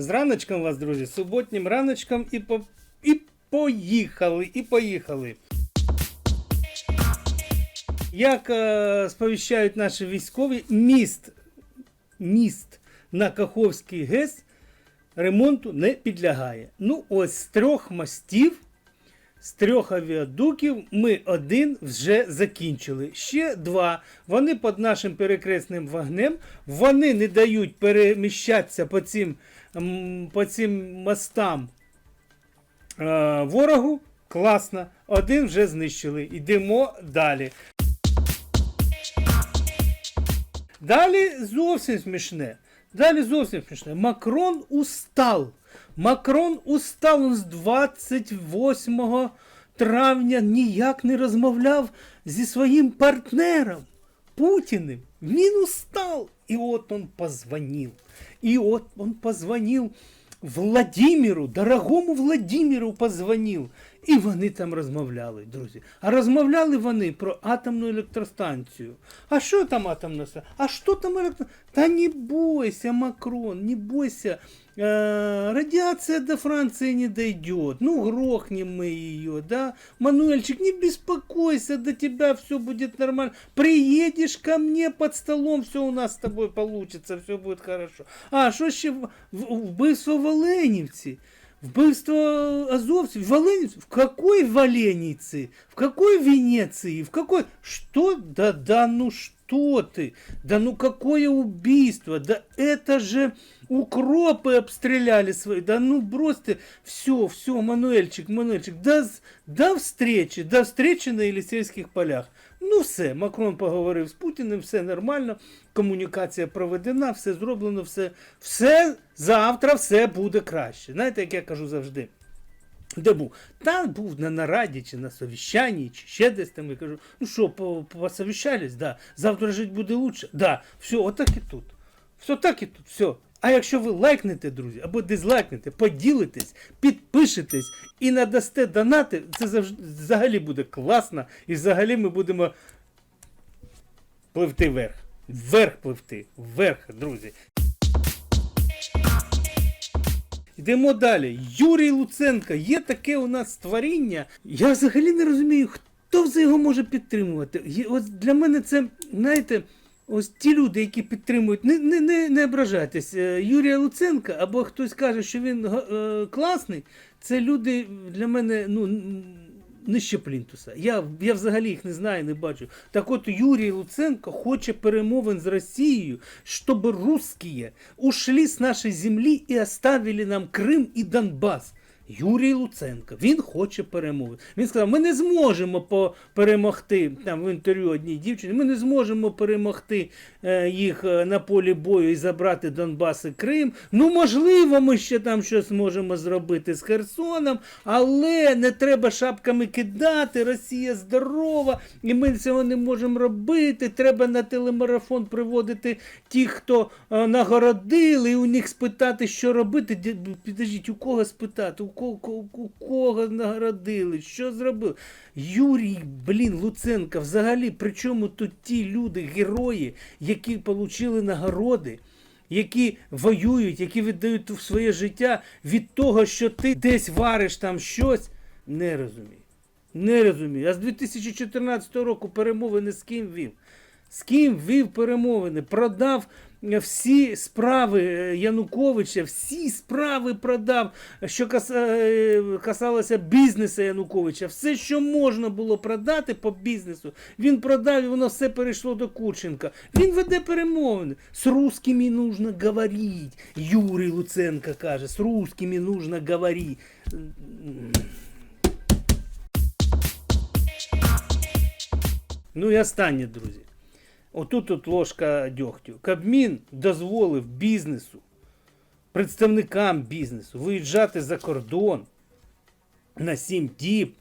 З раночком вас, друзі, суботнім раночком і, по... і поїхали, і поїхали. Як е, сповіщають наші військові, міст, міст на Каховський ГЕС ремонту не підлягає. Ну, ось з трьох мостів, з трьох авіадуків ми один вже закінчили. Ще два. Вони під нашим перекресним вогнем. Вони не дають переміщатися по цим, по цим мостам е, ворогу. Класно. Один вже знищили. Йдемо далі. Далі зовсім смішне. Далі зовсім смішне. Макрон устал. Макрон устал з 28 травня ніяк не розмовляв зі своїм партнером Путіним. Він устал. І вот он позвонил. И вот он позвонил Владимиру, дорогому Владимиру позвонив. І вони там розмовляли, друзі. А розмовляли вони про атомну електростанцію. А що там атомна станція? А що там електростанція? Та не бойся, Макрон, не бойся. Э, радиация до Франции не дойдет. Ну, грохнем мы ее, да? Мануэльчик, не беспокойся, до тебя все будет нормально. Приедешь ко мне под столом, все у нас с тобой получится, все будет хорошо. А, що ще в- в- вбивство в Оленівці? Вбивство азовцев в В какой Валенийцы? В какой Венеции? В какой... Что? Да, да, ну что ты? Да ну какое убийство? Да это же укропы обстреляли свои. Да ну брось ты. Все, все, Мануэльчик, Мануэльчик. До, з- до встречи, до встречи на Елисейських полях. Ну все, Макрон поговорив з Путіним, все нормально, комунікація проведена, все зроблено, все, все завтра все буде краще. Знаєте, як я кажу завжди. Де був? Та був на нараді, чи на совіщанні, чи ще десь там. Я кажу, ну що, по- посовіщались? Да. Завтра жити буде лучше. Да. Все, отак і тут. Все так і тут, все. А якщо ви лайкнете, друзі, або дизлайкнете, поділитесь, підпишетесь і надасте донати, це завжди взагалі буде класно. І взагалі ми будемо пливти вверх. Вверх пливти. Вверх, друзі. Йдемо далі. Юрій Луценко. Є таке у нас створіння. Я взагалі не розумію, хто за його може підтримувати. От для мене це, знаєте, ось ті люди, які підтримують, не, не, не, не ображайтесь, е, Юрія Луценка, або хтось каже, що він е, класний, це люди для мене, ну. Нижче плінтуса. Я, я взагалі їх не знаю, не бачу. Так от Юрій Луценко хоче перемовин з Росією, щоб русские ушли з нашої землі і оставили нам Крим і Донбас. Юрій Луценко, він хоче перемови. Він сказав, ми не зможемо перемогти там в інтерв'ю одній дівчині, ми не зможемо перемогти е, їх е, на полі бою і забрати Донбас і Крим. Ну, можливо, ми ще там щось можемо зробити з Херсоном, але не треба шапками кидати. Росія здорова, і ми цього не можемо робити. Треба на телемарафон приводити тих, хто е, нагородили, і у них спитати, що робити. Ді- Підождіть, у кого спитати? Кого, нагородили? Що зробили? Юрій, блін, Луценко, взагалі, при чому тут ті люди, герої, які отримали нагороди? Які воюють, які віддають своє життя від того, що ти десь вариш там щось, не розумію. Не розумію. А з 2014 року перемовини з ким вів? З ким вів перемовини? Продав всі справи е, Януковича, всі справи продав, що е, касалося бізнесу Януковича. Все, що можна було продати по бізнесу, він продав і воно все перейшло до Курченка. Він веде перемовини. З русскими нужно говорити. Юрій Луценко каже, з русскими нужно говорити. Ну і останнє, друзі. Отут от ложка дьогтю. Кабмін дозволив бізнесу, представникам бізнесу виїжджати за кордон на 7 діб.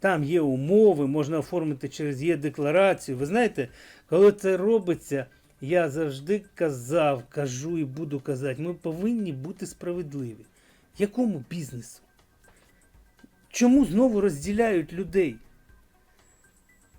Там є умови, можна оформити через є-декларацію. Ви знаєте, коли це робиться, я завжди казав, кажу і буду казати, ми повинні бути справедливі. Якому бізнесу? Чому знову розділяють людей?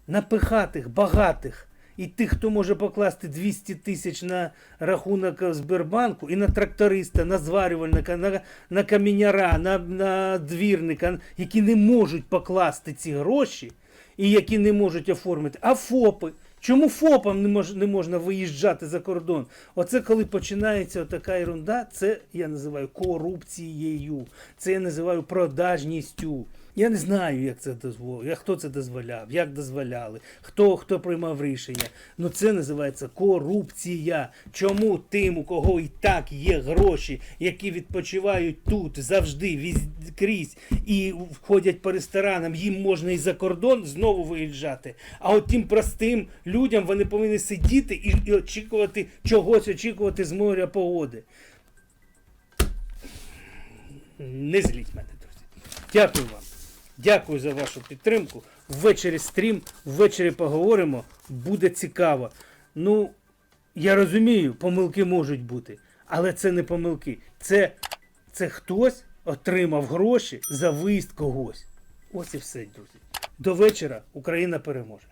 напихатих, багатих і тих, хто може покласти 200 тисяч на рахунок е, Сбербанку, і на тракториста, на зварювальника, на, на каміняра, на, на двірника, які не можуть покласти ці гроші і які не можуть оформити. А ФОПи. Чому ФОПам не, мож, не можна виїжджати за кордон? Оце коли починається така ерунда, це я називаю корупцією. Це я називаю продажністю. Я не знаю, як це дозволив, хто це дозволяв, як дозволяли, хто хто приймав рішення. Ну це називається корупція. Чому тим, у кого і так є гроші, які відпочивають тут завжди, віз, крізь, і входять по ресторанам, їм можна і за кордон знову виїжджати. А от тим простим людям вони повинні сидіти і, і очікувати чогось, очікувати з моря погоди. Не зліть мене, друзі. Дякую вам. Дякую за вашу підтримку. Ввечері стрім, ввечері поговоримо. Буде цікаво. Ну, я розумію, помилки можуть бути, але це не помилки. Це, це хтось отримав гроші за виїзд когось. Ось і все, друзі. До вечора Україна переможе.